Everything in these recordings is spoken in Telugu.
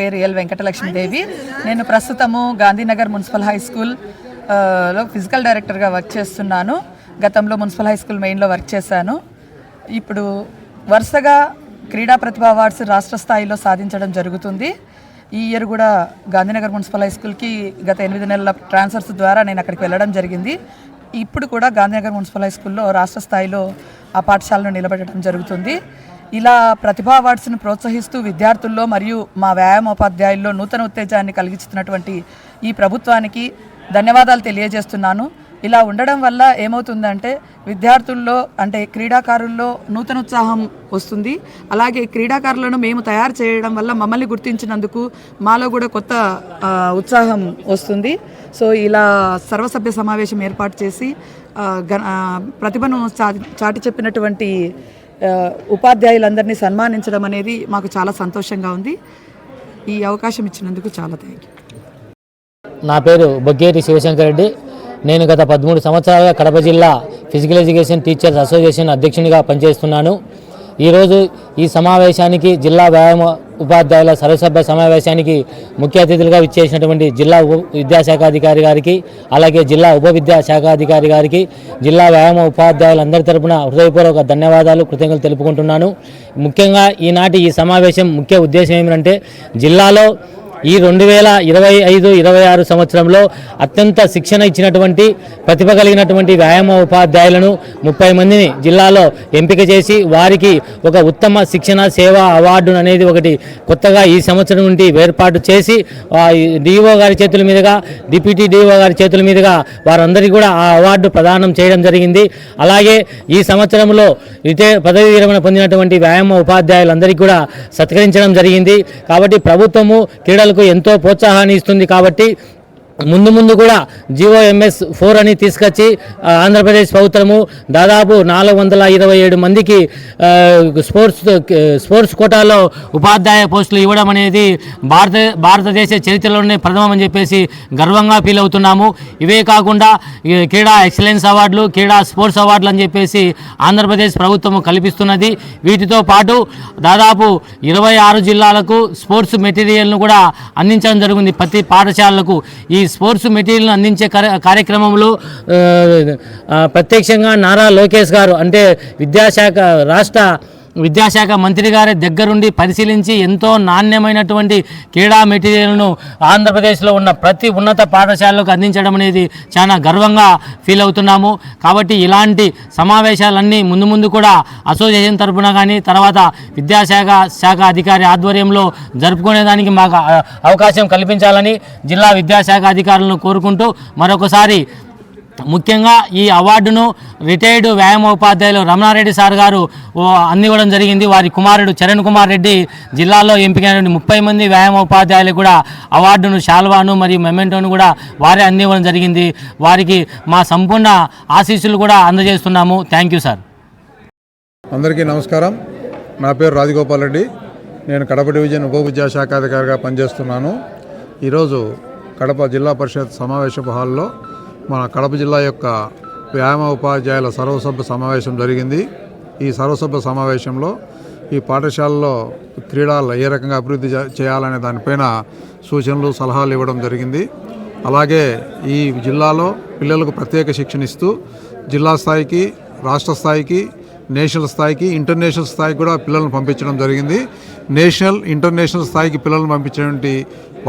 పేరు ఎల్ వెంకటలక్ష్మీదేవి. నేను ప్రస్తుతము గాంధీనగర్ మున్సిపల్ హై స్కూల్లో ఫిజికల్ డైరెక్టర్గా వర్క్ చేస్తున్నాను. గతంలో మున్సిపల్ హై స్కూల్ మెయిన్లో వర్క్ చేశాను. ఇప్పుడు వరుసగా క్రీడా ప్రతిభ అవార్డ్స్ రాష్ట్ర స్థాయిలో సాధించడం జరుగుతుంది. ఈ ఇయర్ కూడా గాంధీనగర్ మున్సిపల్ హై స్కూల్కి గత ఎనిమిది నెలల ట్రాన్స్ఫర్స్ ద్వారా నేను అక్కడికి వెళ్ళడం జరిగింది. ఇప్పుడు కూడా గాంధీనగర్ మున్సిపల్ హై స్కూల్లో రాష్ట్ర స్థాయిలో ఆ పాఠశాలను నిలబెట్టడం జరుగుతుంది. ఇలా ప్రతిభా అవార్డ్స్ను ప్రోత్సహిస్తూ విద్యార్థుల్లో మరియు మా వ్యాయామోపాధ్యాయుల్లో నూతన ఉత్తేజాన్ని కలిగిస్తున్నటువంటి ఈ ప్రభుత్వానికి ధన్యవాదాలు తెలియజేస్తున్నాను. ఇలా ఉండడం వల్ల ఏమవుతుందంటే విద్యార్థుల్లో అంటే క్రీడాకారుల్లో నూతన ఉత్సాహం వస్తుంది. అలాగే క్రీడాకారులను మేము తయారు చేయడం వల్ల మమ్మల్ని గుర్తించినందుకు మాలో కూడా కొత్త ఉత్సాహం వస్తుంది. సో ఇలా సర్వసభ్య సమావేశం ఏర్పాటు చేసి ప్రతిభను చాటి చాటి చెప్పినటువంటి ఉపాధ్యాయులందరినీ సన్మానించడం అనేది మాకు చాలా సంతోషంగా ఉంది. ఈ అవకాశం ఇచ్చినందుకు చాలా థ్యాంక్ యూ నా పేరు బొగ్గేటి శివశంకర్ రెడ్డి. నేను గత పదమూడు సంవత్సరాలుగా కడప జిల్లా ఫిజికల్ ఎడ్యుకేషన్ టీచర్స్ అసోసియేషన్ అధ్యక్షునిగా పనిచేస్తున్నాను. ఈరోజు ఈ సమావేశానికి జిల్లా వ్యాయామ ఉపాధ్యాయుల సర్వసభ్య సమావేశానికి ముఖ్య అతిథులుగా ఇచ్చేసినటువంటి జిల్లా ఉప విద్యాశాఖాధికారి గారికి అలాగే జిల్లా ఉప విద్యాశాఖాధికారి గారికి జిల్లా వ్యాయామ ఉపాధ్యాయులందరి తరపున హృదయపూర్వక ధన్యవాదాలు కృతజ్ఞతలు తెలుపుకుంటున్నాను. ముఖ్యంగా ఈనాటి ఈ సమావేశం ముఖ్య ఉద్దేశం ఏమిటంటే జిల్లాలో ఈ రెండు వేల ఇరవై ఐదు ఇరవై ఆరు సంవత్సరంలో అత్యంత శిక్షణ ఇచ్చినటువంటి ప్రతిభ కలిగినటువంటి వ్యాయామ ఉపాధ్యాయులను ముప్పై మందిని జిల్లాలో ఎంపిక చేసి వారికి ఒక ఉత్తమ శిక్షణ సేవా అవార్డు అనేది ఒకటి కొత్తగా ఈ సంవత్సరం నుండి ఏర్పాటు చేసి డిఓ గారి చేతుల మీదుగా డిప్యూటీ డిఓ గారి చేతుల మీదుగా వారందరికీ కూడా ఆ అవార్డు ప్రదానం చేయడం జరిగింది. అలాగే ఈ సంవత్సరంలో రిటైర్ పదవి విరమణ పొందినటువంటి వ్యాయామ ఉపాధ్యాయులందరికీ కూడా సత్కరించడం జరిగింది. కాబట్టి ప్రభుత్వము క్రీడలు క్రీడలకు ఎంతో ప్రోత్సాహాన్ని ఇస్తుంది కాబట్టి ముందు ముందు కూడా జిఓఎంఎస్ ఫోర్ అని తీసుకొచ్చి ఆంధ్రప్రదేశ్ ప్రభుత్వము దాదాపు నాలుగు వందల ఇరవై ఏడు మందికి స్పోర్ట్స్ స్పోర్ట్స్ కోటాలో ఉపాధ్యాయ పోస్టులు ఇవ్వడం అనేది భారత భారతదేశ చరిత్రలోనే ప్రథమం అని చెప్పేసి గర్వంగా ఫీల్ అవుతున్నాము. ఇవే కాకుండా క్రీడా ఎక్సలెన్స్ అవార్డులు క్రీడా స్పోర్ట్స్ అవార్డులు అని చెప్పేసి ఆంధ్రప్రదేశ్ ప్రభుత్వం కల్పిస్తున్నది. వీటితో పాటు దాదాపు ఇరవై ఆరు జిల్లాలకు స్పోర్ట్స్ మెటీరియల్ను కూడా అందించడం జరిగింది ప్రతి పాఠశాలలకు ఈ స్పోర్ట్స్ మెటీరియల్ను అందించే కార్య- కార్యక్రమంలో ప్రత్యక్షంగా నారా లోకేష్ గారు అంటే విద్యాశాఖ రాష్ట్ర విద్యాశాఖ మంత్రి గారి దగ్గరుండి పరిశీలించి ఎంతో నాణ్యమైనటువంటి క్రీడా మెటీరియల్ను ఆంధ్రప్రదేశ్లో ఉన్న ప్రతి ఉన్నత పాఠశాలకు అందించడం అనేది చాలా గర్వంగా ఫీల్ అవుతున్నాము. కాబట్టి ఇలాంటి సమావేశాలన్నీ ముందు ముందు కూడా అసోసియేషన్ తరపున కానీ తర్వాత విద్యాశాఖ శాఖ అధికారి ఆధ్వర్యంలో జరుపుకునేదానికి మాకు అవకాశం కల్పించాలని జిల్లా విద్యాశాఖ అధికారులను కోరుకుంటూ మరొకసారి ముఖ్యంగా ఈ అవార్డును రిటైర్డ్ వ్యాయామ ఉపాధ్యాయులు రమణారెడ్డి సార్ గారు అందివ్వడం జరిగింది. వారి కుమారుడు చరణ్ కుమార్ రెడ్డి జిల్లాలో ఎంపికైన ముప్పై మంది వ్యాయామ ఉపాధ్యాయులు కూడా అవార్డును శాల్వాను మరియు మెమెంటోను కూడా వారే అందివ్వడం జరిగింది. వారికి మా సంపూర్ణ ఆశీస్సులు కూడా అందజేస్తున్నాము. Thank you sir. అందరికీ నమస్కారం. నా పేరు రాజగోపాల్ రెడ్డి. నేను కడప డివిజన్ ఉప విద్యాశాఖాధికారిగా పనిచేస్తున్నాను. ఈరోజు కడప జిల్లా పరిషత్ సమావేశపు హాల్లో మన కడప జిల్లా యొక్క వ్యాయామ ఉపాధ్యాయుల సర్వసభ్య సమావేశం జరిగింది. ఈ సర్వసభ్య సమావేశంలో ఈ పాఠశాలలో క్రీడలు ఏ రకంగా అభివృద్ధి చేయాలనే దానిపైన సూచనలు సలహాలు ఇవ్వడం జరిగింది. అలాగే ఈ జిల్లాలో పిల్లలకు ప్రత్యేక శిక్షణ ఇస్తూ జిల్లా స్థాయికి రాష్ట్ర స్థాయికి నేషనల్ స్థాయికి ఇంటర్నేషనల్ స్థాయికి కూడా పిల్లలను పంపించడం జరిగింది. నేషనల్ ఇంటర్నేషనల్ స్థాయికి పిల్లలను పంపించినటువంటి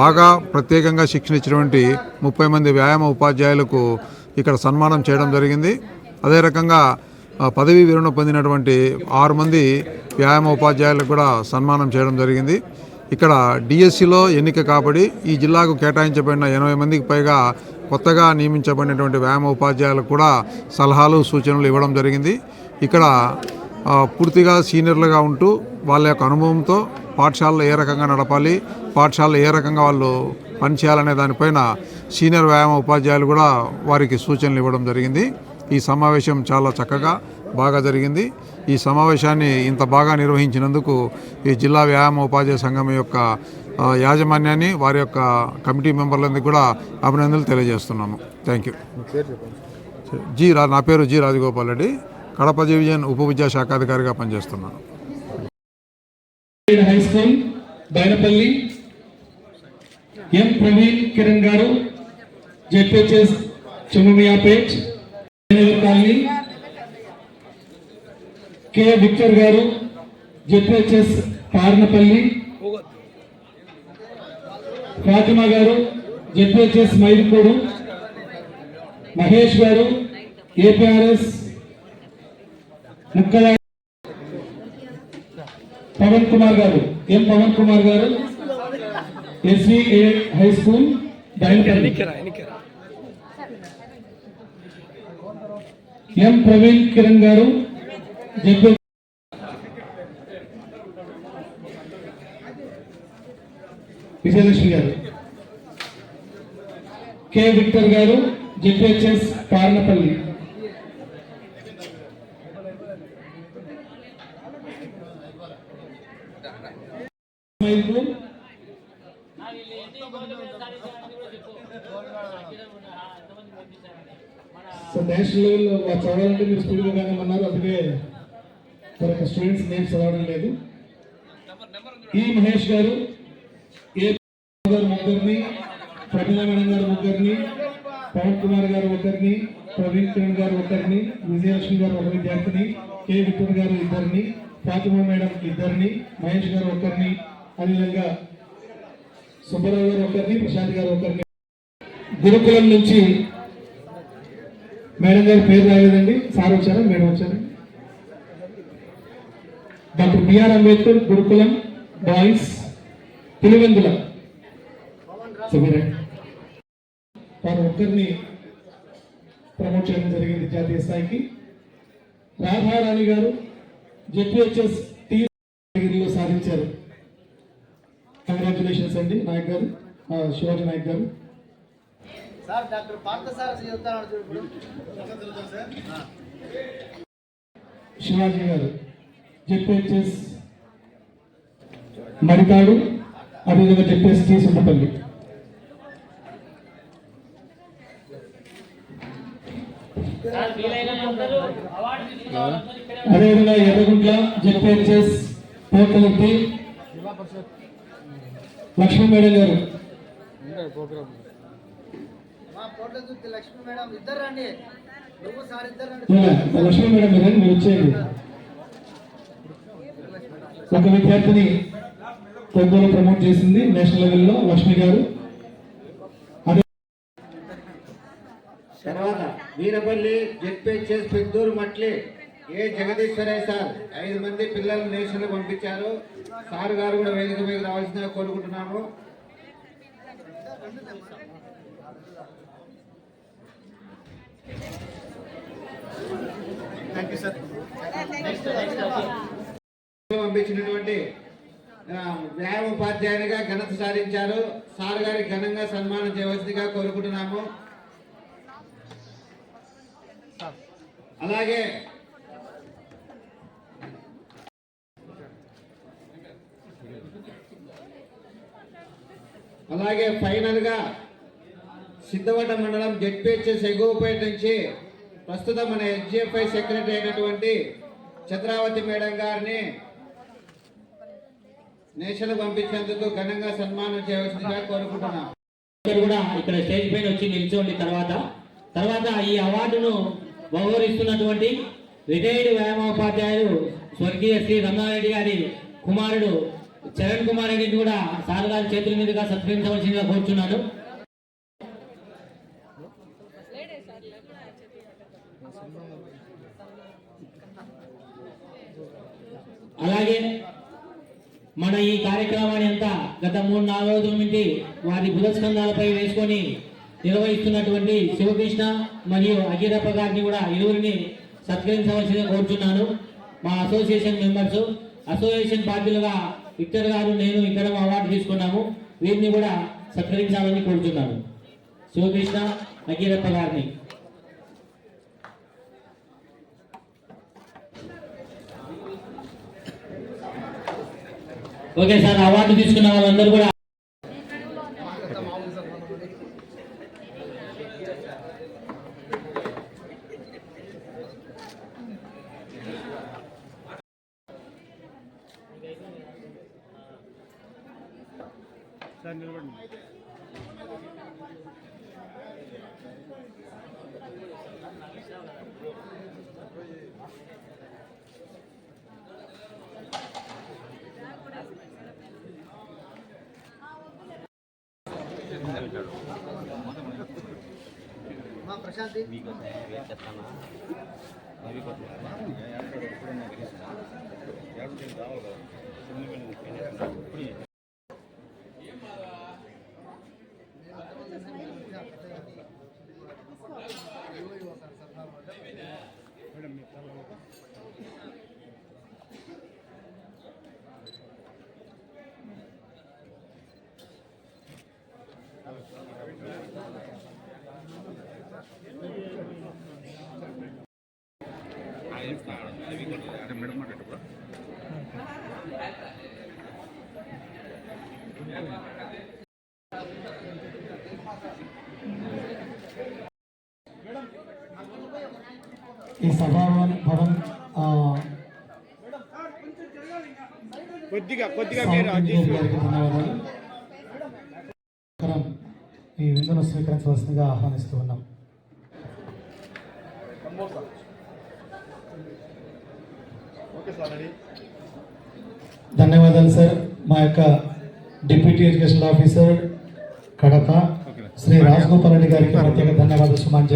బాగా ప్రత్యేకంగా శిక్షణ ఇచ్చినటువంటి ముప్పై మంది వ్యాయామ ఉపాధ్యాయులకు ఇక్కడ సన్మానం చేయడం జరిగింది. అదే రకంగా పదవీ విరమణ పొందినటువంటి ఆరు మంది వ్యాయామ ఉపాధ్యాయులకు కూడా సన్మానం చేయడం జరిగింది. ఇక్కడ డిఎస్సిలో ఎన్నిక కాబడి ఈ జిల్లాకు కేటాయించబడిన ఎనభై మందికి పైగా కొత్తగా నియమించబడినటువంటి వ్యాయామ ఉపాధ్యాయులకు కూడా సలహాలు సూచనలు ఇవ్వడం జరిగింది. ఇక్కడ పూర్తిగా సీనియర్లుగా ఉంటూ వాళ్ళ యొక్క అనుభవంతో పాఠశాలలో ఏ రకంగా నడపాలి పాఠశాలలో ఏ రకంగా వాళ్ళు పనిచేయాలనే దానిపైన సీనియర్ వ్యాయామ ఉపాధ్యాయులు కూడా వారికి సూచనలు ఇవ్వడం జరిగింది. ఈ సమావేశం చాలా చక్కగా బాగా జరిగింది. ఈ సమావేశాన్ని ఇంత బాగా నిర్వహించినందుకు ఈ జిల్లా వ్యాయామ ఉపాధ్యాయ సంఘం యొక్క యాజమాన్యాన్ని వారి యొక్క కమిటీ మెంబర్లందరికీ కూడా అభినందనలు తెలియజేస్తున్నాము. Thank you. జీ రా నా పేరు జి రాజగోపాల్ రెడ్డి. కడప డివిజన్ ఉప విద్యా శాఖాధికారిగా పనిచేస్తున్నాను. High school Bainapalli M Praveen Kiran గారు ZPHS Chemmamiyapet colony K Victor గారు జెడ్పిహెచ్ఎస్ పార్నపల్లి ఫాతిమా గారు జెడ్పిహెచ్ఎస్ మైదుకూరు మహేష్ గారు ఏపీఆర్ఎస్ ముఖ్యమైన పవన్ కుమార్ గారు. ఎం పవన్ కుమార్ గారు? SVA high school M Praveen Kiran గారు? జెడ్పీ. విజయలక్ష్మి గారు. కె. విక్టర్ గారు ZPHS Parnapalli Mydukur so national లెవెల్లో వాళ్ళు చదవాలంటే మీరు స్పీడ్గా కానీ అందుకే మరి స్టూడెంట్స్ నేమ్స్ చదవడం లేదు. ఈ మహేష్ గారు ఏ గారు ముగ్గురిని ప్రమీల మేడం గారు ముగ్గురిని పవన్ కుమార్ గారు ఒకరిని ప్రవీణ్ కిరణ్ గారు ఒకరిని విజయలక్ష్మి గారు ఒక విద్యార్థిని కే విక్టర్ గారు ఇద్దరిని ఫాతిమా మేడం ఇద్దరిని మహేష్ గారు ఒకరిని అదేవిధంగా సుబ్బారావు గారు ఒకరిని ప్రశాంత్ గారు ఒకరిని. గురుకులం నుంచి మేడం గారి పేరు రాలేదండి. సార్ వచ్చారా? మేడం వచ్చారా? డాక్టర్ బిఆర్ అంబేద్కర్ గురుకులం బాయ్స్ పులివెందుల వారు ఒక్కరిని ప్రమోట్ చేయడం జరిగింది జాతీయ స్థాయికి. రాధారాణి గారు జెడ్పిహెచ్ఎస్ టీ కేటగిరీలో సాధించారు. కంగ్రాచులేషన్స్ అండి నాయక్ గారు శివాజీ నాయక్ గారు. సార్ డాక్టర్ చెప్తాను చూడు శివాజీ గారు జెడ్పిహెచ్ఎస్ మడితాడు అదేవిధంగా జెడ్పిఎస్ టి సుందపల్లి అదేవిధంగా ఎర్రగుంట్ల జెడ్పిహెచ్ఎస్ పోర్టలెత్తి లక్ష్మీ మేడం గారు. లక్ష్మీ మేడం ఇద్దరు రండి. నువ్వు సార్ ఇద్దరు రండి. ఇలా, లక్ష్మీ మేడం మీరు మీరు వచ్చేయండి ఒక విద్యార్థిని తొందరలో ప్రమోట్ చేసింది నేషనల్ లెవెల్లో లక్ష్మి గారు. అదే తర్వాత Veerapalli ZPHS Pedduru Matli A Jagadishwaraiah sir ఐదు మంది పిల్లలు నేషనల్ పంపించారు. సార్ గారు కూడా వేదిక మీద రావాల్సిందిగా కోరుకుంటున్నాము. పంపించినటువంటి వ్యాయామ ఉపాధ్యాయునిగా ఘనత సాధించారు. సార్ గారికి ఘనంగా సన్మానం చేయవలసిందిగా కోరుకుంటున్నాము. అలాగే అలాగే ఫైనల్గా సిద్ధవట మండలం జెడ్పిహెచ్ఎస్ ఎగువపేట నుంచి ప్రస్తుతం మన ఎస్జిఎఫ్ఐ సెక్రటరీ అయినటువంటి చంద్రావతి మేడం గారిని నేషనల్ పంపించేందుకు ఘనంగా సన్మానం చేయవలసిందిగా కోరుకుంటున్నాం. ఇక్కడ కూడా ఇక్కడ స్టేజ్ పైన వచ్చి నిల్చోండి తర్వాత. తర్వాత ఈ అవార్డును బహుకరిస్తున్నటువంటి రిటైర్డ్ వ్యాయామోపాధ్యాయుడు స్వర్గీయ శ్రీ రమణారెడ్డి గారి కుమారుడు చరణ్ కుమార్ రెడ్డిని కూడా సారదారి చేతుల మీదుగా సత్కరించవలసిందిగా కోరుచున్నాను. అలాగే మన ఈ కార్యక్రమాన్ని అంతా గత మూడు నాలుగు రోజుల నుండి వారి బుధస్కంధాలపై వేసుకొని నిర్వహిస్తున్నటువంటి శివకృష్ణ మరియు అగిరప్ప గారిని కూడా ఇరువురిని సత్కరించవలసిందిగా కోరుచున్నాను. మా అసోసియేషన్ మెంబర్స్ అసోసియేషన్ పార్టీలుగా విక్టర్ గారు నేను ఇక్కడ అవార్డు తీసుకున్నాము. వీరిని కూడా సత్కరించాలని కోరుచున్నాను. శివకృష్ణ అగిరప్ప గారిని. ఓకే సార్ అవార్డు తీసుకున్న వాళ్ళందరూ కూడా మా ప్రశాంతి ఈ సభా భవన్ కొద్దిగా కొద్దిగా. ఈ విందును స్వీకరించవలసిందిగా ఆహ్వానిస్తూ ఉన్నాం. ధన్యవాదాలు సార్ మా యొక్క deputy education officer Kadapa Shri Rajagopal Reddy గారికి ప్రత్యేక ధన్యవాదాలు సుమాన్